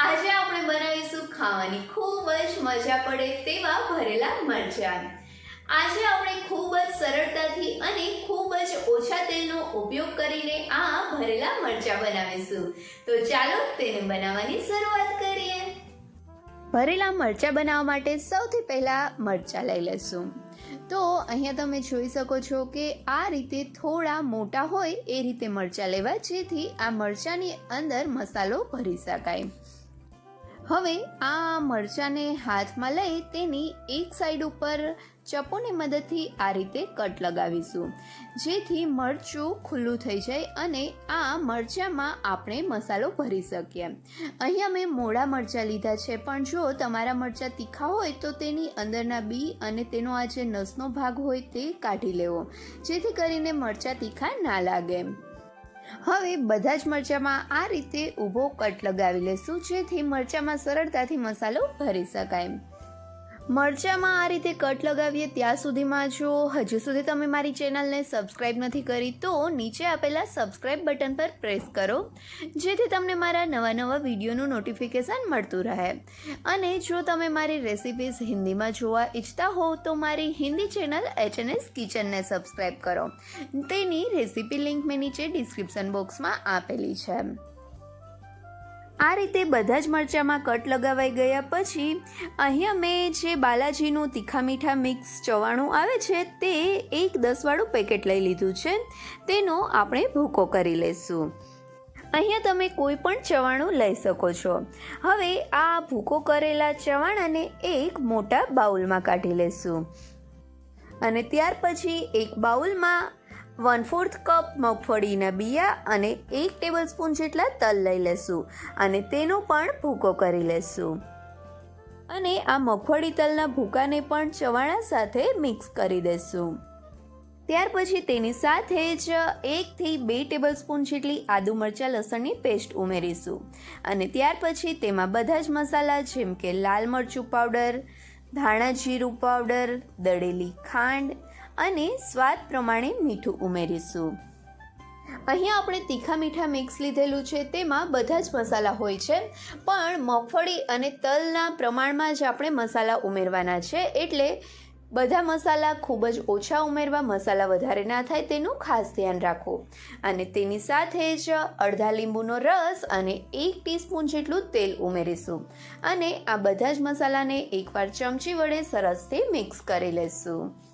આજે આપણે બનાવીશું ખાવાની ખૂબ જ મજા પડે તેવા ભરેલા મરચાં. આજે આપણે ખૂબ જ સરળતાથી અને ખૂબ જ ઓછા તેલનો ઉપયોગ કરીને આ ભરેલા મરચાં બનાવીશું. તો ચાલો તેને બનાવવાની શરૂઆત કરીએ. ભરેલા મરચાં બનાવવા માટે સૌથી પહેલાં મરચાં લઈ લઈશું. તો અહીંયા તમે જોઈ શકો છો કે આ રીતે થોડા મોટા હોય એ રીતે મરચાં લેવા જેથી આ મરચાંની અંદર મસાલો ભરી શકાય. હવે આ મરચાંને હાથમાં લઈ તેની એક સાઈડ ઉપર ચપોની મદદથી આ રીતે કટ લગાવીશું. જેથી મરચું ખુલ્લું થઈ જાય અને આ મરચાંમાં આપણે મસાલો ભરી શકીએ. અહીંયા મેં મોડા મરચાં લીધા છે, પણ જો તમારા મરચાં તીખા હોય તો તેની અંદરના બી અને તેનો આ જે નસનો ભાગ હોય તે કાઢી લેવો, જેથી કરીને મરચાં તીખા ના લાગે. હવે બધા જ મરચાંમાં આ રીતે ઊભો કટ લગાવી લેશું જેથી મરચાંમાં સરળતાથી મસાલો ભરી શકાય. મરચાંમાં આ રીતે કટ લગાવીએ ત્યાં સુધીમાં જો હજુ સુધી તમે મારી ચેનલને સબસ્ક્રાઈબ નથી કરી તો નીચે આપેલા સબસ્ક્રાઈબ બટન પર પ્રેસ કરો, જેથી તમને મારા નવા નવા વિડીયોનું નોટિફિકેશન મળતું રહે. અને જો તમે મારી રેસિપીઝ હિન્દીમાં જોવા ઈચ્છતા હો, તો મારી હિન્દી ચેનલ એચએનએસ કિચનને સબસ્ક્રાઈબ કરો. તેની રેસિપી લિંક મેં નીચે ડિસ્ક્રિપ્શન બોક્સમાં આપેલી છે. આ રીતે બધા જ મરચાંમાં કટ લગાવાઈ ગયા પછી અહીંયા મેં જે બાલાજીનું તીખા મીઠા મિક્સ ચવાણું આવે છે તે એક દસવાળું પેકેટ લઈ લીધું છે. તેનો આપણે ભૂકો કરી લઈશું અહીંયા તમે કોઈ પણ ચવાણું લઈ શકો છો. હવે આ ભૂકો કરેલા ચવાણાને એક મોટા બાઉલમાં કાઢી લેશું. અને ત્યાર પછી એક બાઉલમાં વન ફોર્થ કપ મગફળીના બિયા અને એક ટેબલ સ્પૂન જેટલા તલ લઈ લેશું અને તેનો પણ ભૂકો કરી લેશું. અને આ મગફળી તલના ભૂકાને પણ ચવાણા સાથે મિક્સ કરી દેશું. ત્યાર પછી તેની સાથે જ એકથી બે ટેબલ સ્પૂન જેટલી આદુ મરચાં લસણની પેસ્ટ ઉમેરીશું. અને ત્યાર પછી તેમાં બધા જ મસાલા જેમ કે લાલ મરચું પાવડર ધાણા જીરું પાવડર દળેલી ખાંડ અને સ્વાદ પ્રમાણે મીઠું ઉમેરીશું. અહીંયા આપણે તીખા મીઠા મિક્સ લીધેલું છે, તેમાં બધા જ મસાલા હોય છે, પણ મગફળી અને તલના પ્રમાણમાં જ આપણે મસાલા ઉમેરવાના છે, એટલે બધા મસાલા ખૂબ જ ઓછા ઉમેરવા, મસાલા વધારે ના થાય તેનું ખાસ ધ્યાન રાખો. અને તેની સાથે જ અડધા લીંબુનો રસ અને એક ટીસ્પૂન જેટલું તેલ ઉમેરીશું. અને આ બધા જ મસાલાને એકવાર ચમચી વડે સરસથી મિક્સ કરી લઈશું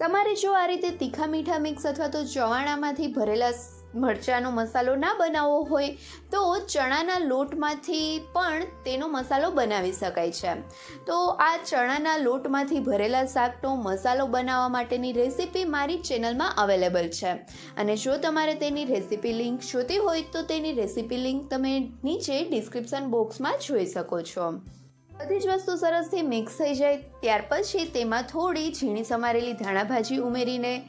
તમારે જો આ રીતે તીખા મીઠા મિક્સ અથવા તો ચવાણામાંથી ભરેલા મરચાંનો મસાલો ના બનાવવો હોય, તો ચણાના લોટમાંથી પણ તેનો મસાલો બનાવી શકાય છે. તો આ ચણાના લોટમાંથી ભરેલા શાકનો મસાલો બનાવવા માટેની રેસીપી મારી ચેનલમાં અવેલેબલ છે. અને જો તમારે તેની રેસીપી લિંક જોતી હોય, તો તેની રેસીપી લિંક તમે નીચે ડિસ્ક્રિપ્શન બોક્સમાં જોઈ શકો છો. બધી જ વસ્તુ સરસથી મિક્સ થઈ જાય. ત્યાર પછી તેમાં થોડી ઝીણી સમારેલી ધાણા ભાજી ઉમેરીને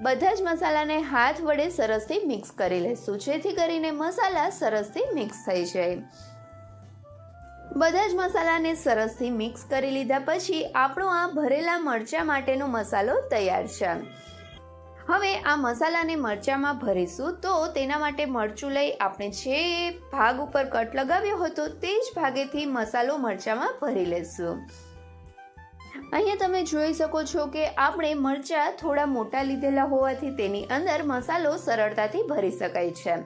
બધા જ મસાલાને હાથ વડે સરસથી મિક્સ કરી લઈશું જેથી કરીને મસાલા સરસથી મિક્સ થઈ જાય. બધા જ મસાલાને સરસથી મિક્સ કરી લીધા પછી આપણો આ ભરેલા મરચાં માટેનો મસાલો તૈયાર છે. હવે આ મસાલાને મરચાંમાં ભરીશું તો તેના માટે મરચું લઈ આપણે જે ભાગ ઉપર કટ લગાવ્યો હતો તે જ ભાગેથી મસાલો મરચાંમાં ભરી લેશું. અહીંયા તમે જોઈ શકો છો કે આપણે મરચાં થોડા મોટા લીધેલા હોવાથી તેની અંદર મસાલો સરળતાથી ભરી શકાય છે.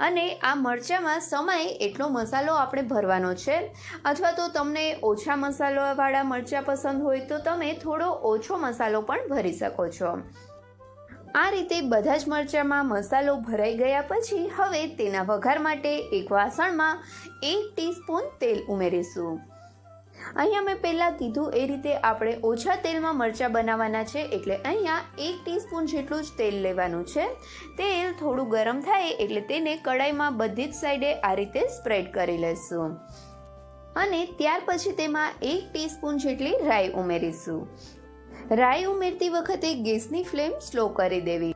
અને આ મરચાંમાં સમય એટલો મસાલો આપણે ભરવાનો છે. અથવા તો તમને ઓછા મસાલાવાળા મરચાં પસંદ હોય તો તમે થોડો ઓછો મસાલો પણ ભરી શકો છો. આ રીતે બધા જ મરચાંમાં મસાલો ભરાઈ ગયા પછી હવે તેના વઘાર માટે એક વાસણમાં એક ટીસ્પૂન તેલ ઉમેરીશું. અહીંયા મેં પહેલાં કીધું એ રીતે આપણે ઓછા તેલમાં મરચાં બનાવવાના છે એટલે અહીંયા એક ટીસ્પૂન જેટલું જ તેલ લેવાનું છે. તેલ થોડું ગરમ થાય એટલે તેને કડાઈમાં બધી જ સાઈડે આ રીતે સ્પ્રેડ કરી લઈશું અને ત્યાર પછી તેમાં એક ટીસ્પૂન જેટલી રાઈ ઉમેરીશું. રાઈ ઉમેરતી વખતે ગેસની ફ્લેમ સ્લો કરી દેવી.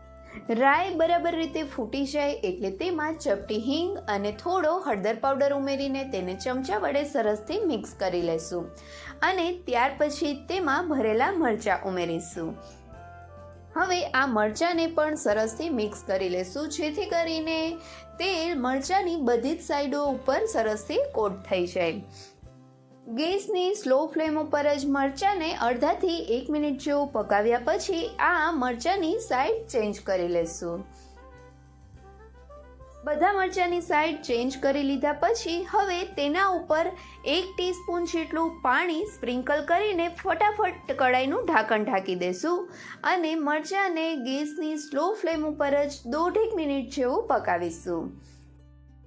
રાઈ બરાબર રીતે ફૂટી જાય એટલે તેમાં ચપટી હિંગ અને થોડો હળદર પાવડર ઉમેરીને તેને ચમચા વડે સરસથી મિક્સ કરી લેશું. અને ત્યાર પછી તેમાં ભરેલા મરચાં ઉમેરીશું. હવે આ મરચાંને પણ સરસથી મિક્સ કરી લેશું, જેથી કરીને તેલ મરચાંની બધી જ સાઈડો ઉપર સરસથી કોટ થઈ જાય. ગેસની સ્લો ફ્લેમ ઉપર જ મરચાંને અડધાથી એક મિનિટ જેવું પકાવ્યા પછી આ મરચાંની સાઈડ ચેન્જ કરી લેશું. બધા મરચાંની સાઈડ ચેન્જ કરી લીધા પછી હવે તેના ઉપર એક ટીસ્પૂન જેટલું પાણી સ્પ્રિંકલ કરીને ફટાફટ કડાઈનું ઢાંકણ ઢાંકી દેશું અને મરચાંને ગેસની સ્લો ફ્લેમ ઉપર જ દોઢેક મિનિટ જેવું પકાવીશું.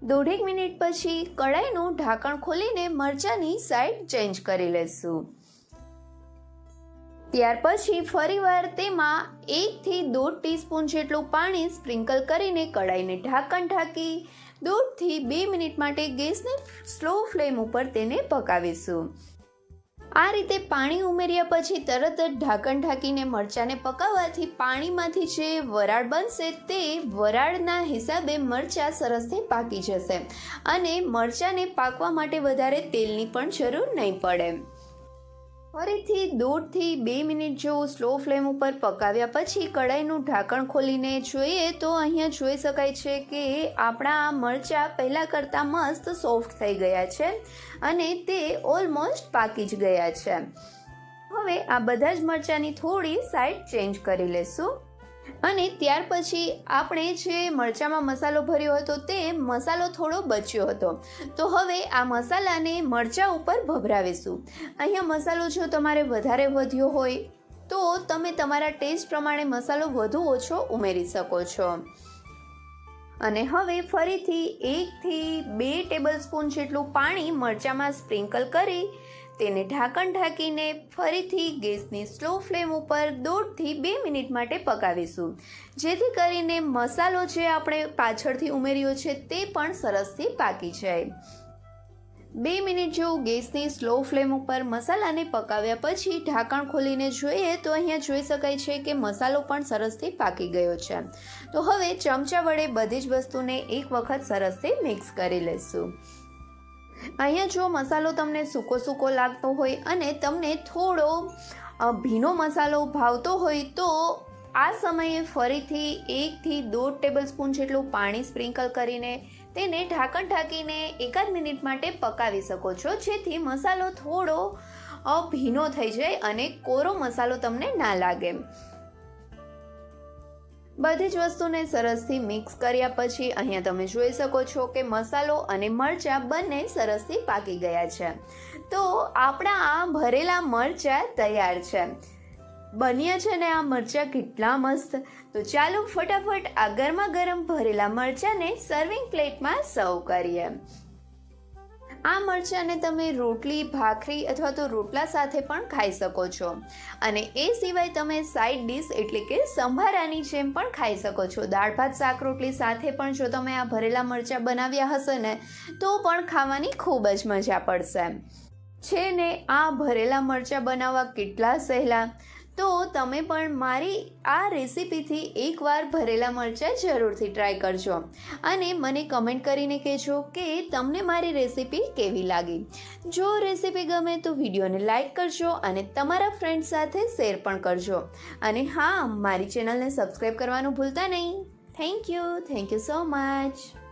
દોઢેક મિનિટ પછી કડાઈનું ઢાંકણ ખોલીને મરચાંની સાઈડ ચેન્જ કરી લેશું. ત્યાર પછી ફરીવાર તેમાં એકથી દોઢ ટીસ્પૂન જેટલું પાણી સ્પ્રિંકલ કરીને કડાઈને ઢાંકણ ઢાંકી દોઢથી બે મિનિટ માટે ગેસને સ્લો ફ્લેમ ઉપર તેને પકાવીશું. આ રીતે પાણી ઉમેર્યા પછી તરત જ ઢાંકણ ઢાંકીને મરચાંને પકાવવાથી પાણીમાંથી જે વરાળ બનશે તે વરાળના હિસાબે મરચાં સરસથી પાકી જશે. અને મરચાંને પાકવા માટે વધારે તેલની પણ જરૂર નહીં પડે. ફરીથી દોઢથી બે મિનિટ જેવું સ્લો ફ્લેમ ઉપર પકાવ્યા પછી કડાઈનું ઢાંકણ ખોલીને જોઈએ તો અહીંયા જોઈ શકાય છે કે આપણા મરચાં પહેલાં કરતાં મસ્ત સોફ્ટ થઈ ગયા છે અને તે ઓલમોસ્ટ પાકી જ ગયા છે. હવે આ બધા જ મરચાંની થોડી સાઈડ ચેન્જ કરી લેશું. અને ત્યાર પછી આપણે જે મરચાંમાં મસાલો ભર્યો હતો તે મસાલો થોડો બચ્યો હતો. તો હવે આ મસાલાને મરચાં ઉપર ભભરાવીશું. અહીંયા મસાલો જો તમારે વધારે વધ્યો હોય, તો તમે તમારા ટેસ્ટ પ્રમાણે મસાલો વધુ ઓછો ઉમેરી શકો છો. અને હવે ફરીથી એકથી બે ટેબલ સ્પૂન જેટલું પાણી મરચાંમાં સ્પ્રિંકલ કરી તેને ઢાંકણ ઢાંકીને ફરીથી ગેસની સ્લો ફ્લેમ ઉપર દોઢથી બે મિનિટ માટે પકાવીશું. જેથી કરીને મસાલો જે આપણે પાછળથી ઉમેર્યો છે તે પણ સરસથી પાકી જાય. બે મિનિટ જેવું ગેસની સ્લો ફ્લેમ ઉપર મસાલાને પકાવ્યા પછી ઢાંકણ ખોલીને જોઈએ તો અહીંયા જોઈ શકાય છે કે મસાલો પણ સરસથી પાકી ગયો છે. તો હવે ચમચા વડે બધી જ વસ્તુને એક વખત સરસથી મિક્સ કરી લઈશું અહીંયા જો મસાલો તમને સૂકો સૂકો લાગતો હોય અને તમને થોડો ભીનો મસાલો ભાવતો હોય તો આ સમયે ફરીથી એકથી દોઢ ટેબલ સ્પૂન જેટલું પાણી સ્પ્રિંકલ કરીને તેને ઢાંકણ ઢાંકીને એકાદ મિનિટ માટે પકાવી શકો છો. જેથી મસાલો થોડો ભીનો થઈ જાય અને કોરો મસાલો તમને ના લાગે. બધી જ વસ્તુને સરસથી મિક્સ કર્યા પછી અહીંયા તમે જોઈ શકો છો કે મસાલો અને મરચાં બંને સરસથી પાકી ગયા છે. તો આપણા આ ભરેલા મરચાં તૈયાર છે. બન્યા છે ને આ મરચાં કેટલા મસ્ત. તો ચાલો ફટાફટ આ ગરમા ગરમ ભરેલા મરચાંને સર્વિંગ પ્લેટમાં સર્વ કરીએ. આ મરચાંને તમે રોટલી, ભાખરી અથવા તો રોટલા સાથે પણ ખાઈ શકો છો. અને એ સિવાય તમે સાઈડ ડીશ એટલે કે સંભારાની જેમ પણ ખાઈ શકો છો. દાળ, ભાત, શાક, રોટલી સાથે પણ જો તમે આ ભરેલા મરચાં બનાવ્યા હશે ને, તો પણ ખાવાની ખૂબ જ મજા પડશે. છે ને, આ ભરેલા મરચાં બનાવવા કેટલા સહેલા? તો તમે પણ મારી આ રેસીપીથી એકવાર ભરેલા મરચાં જરૂરથી ટ્રાય કરજો. અને મને કમેન્ટ કરીને કહેજો કે તમને મારી રેસીપી કેવી લાગી. જો રેસીપી ગમે તો વિડીયોને લાઈક કરજો અને તમારા ફ્રેન્ડ સાથે શેર પણ કરજો. અને હા, મારી ચેનલને સબસ્ક્રાઈબ કરવાનું ભૂલતા નહીં. Thank you thank you so much